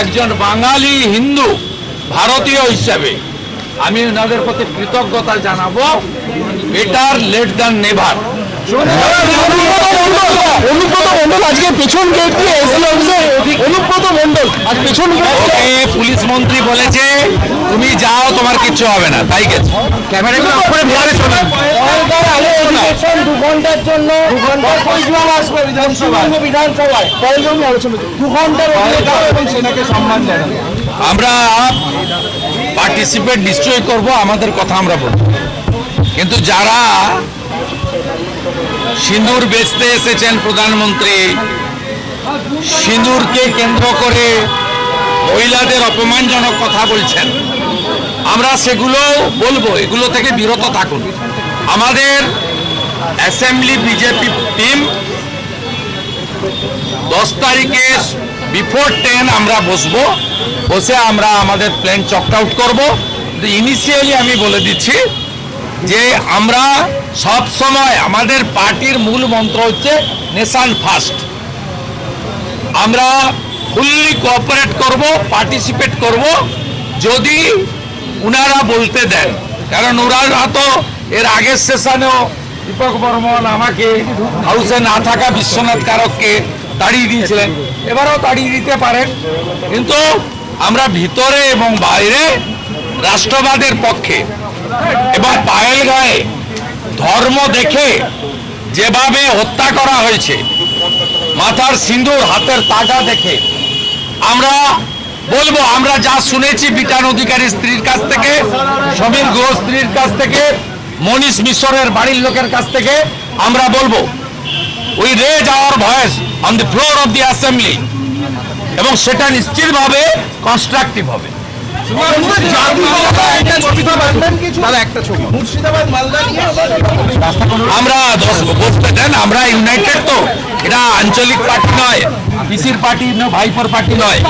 একজন বাঙালি হিন্দু ভারতীয় হিসাবে আমি ওনাদের প্রতি কৃতজ্ঞতা জানাব। Better late than never Anubrata Mondal আজকে পেছন গেট দিয়ে অনুব্রত মন্ডল আজ পেছন পুলিশ মন্ত্রী বলেছে তুমি যাও তোমার কিচ্ছু হবে না। তাই গেছে। ক্যামেরাগুলো ঘণ্টার জন্য দু ঘণ্টা কয়েকজন আসবে বিধানসভায়। বিধানসভায়। কয়েকজন আলোচনা দু ঘণ্টার এবং সেনাকে সম্মান জানাবে। আমরা পার্টিসিপেট নিশ্চয়ই করব আমাদের কথা আমরা বলব। কিন্তু যারা সিঁদুর বেচতে এসেছেন প্রধানমন্ত্রী সিঁদুরকে কেন্দ্র করে মহিলাদের অপমানজনক কথা বলছেন আমরা সেগুলো বলব এগুলো থেকে বিরত থাকুন। আমাদের অ্যাসেম্বলি বিজেপি টিম দশ তারিখে বিফোর টেন আমরা বসবো। বসে আমরা আমাদের প্ল্যান চক আউট করব। ইনিশিয়ালি আমি বলে দিচ্ছি যে আমরা সব সময় আমাদের পার্টির মূল মন্ত্র হচ্ছে নেশান ফার্স্ট। আমরা ফুললি কোঅপারেট করব পার্টিসিপেট করব। যদি উনারা বলতে দেন, কারণ ওনারা তো এর আগের সেশনেও দীপক বর্মন আমাকে হাউসে না থাকা বিশ্বনাথ কারককে তাড়িয়ে দিয়েছিলেন। এবারও তাড়িয়ে দিতে পারেন। কিন্তু আমরা ভিতরে এবং বাইরে রাষ্ট্রবাদের পক্ষে এবং পায়েল গায়ে ধর্ম দেখে যেভাবে হত্যা করা হয়েছে, মাথার সিঁদুর, হাতের তাজা দেখে, আমরা বলব, আমরা যা শুনেছি বিটান অধিকারী স্ত্রীর কাছ থেকে, সমীর গুহ স্ত্রীর কাছ থেকে মনীষ মিশরের বাড়ির লোকের কাছ থেকে আমরা বলব we raise our voice on the floor of the assembly এবং সেটা নিশ্চিতভাবে কনস্ট্রাকটিভ হবে। আমরা বসতে দেন আমরা ইউনাইটেড তো। এটা আঞ্চলিক পার্টি নয় পিসির পার্টি না ভাইপোর পার্টি নয়।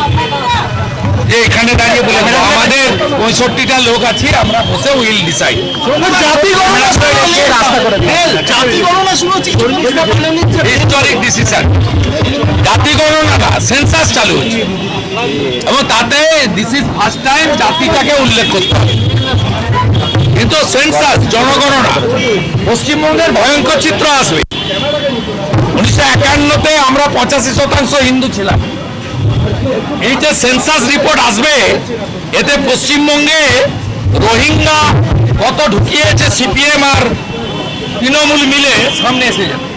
যে এখানে দাঁড়িয়ে বলে দেবো, আমাদের পঁয়ষট্টিটা লোক আছি আমরা বসে উইল ডিসাইড। হিস্টোরিক ডিসিশন জাতি গণনা না সেন্সাস চালু হচ্ছে। এবং তাতে দিস ইজ ফার্স্ট টাইম জাতিটাকে উল্লেখ করতে হবে। কিন্তু সেন্সাস জনগণনা পশ্চিমবঙ্গের ভয়ঙ্কর চিত্র আসবে। উনিশশো একান্নতে আমরা পঁচাশি শতাংশ হিন্দু ছিলাম। এই যে সেন্সাস রিপোর্ট আসবে। এতে পশ্চিমবঙ্গে রোহিঙ্গা কত ঢুকিয়েছে সিপিএম আর তৃণমূল মিলে সামনে এসে যাবে।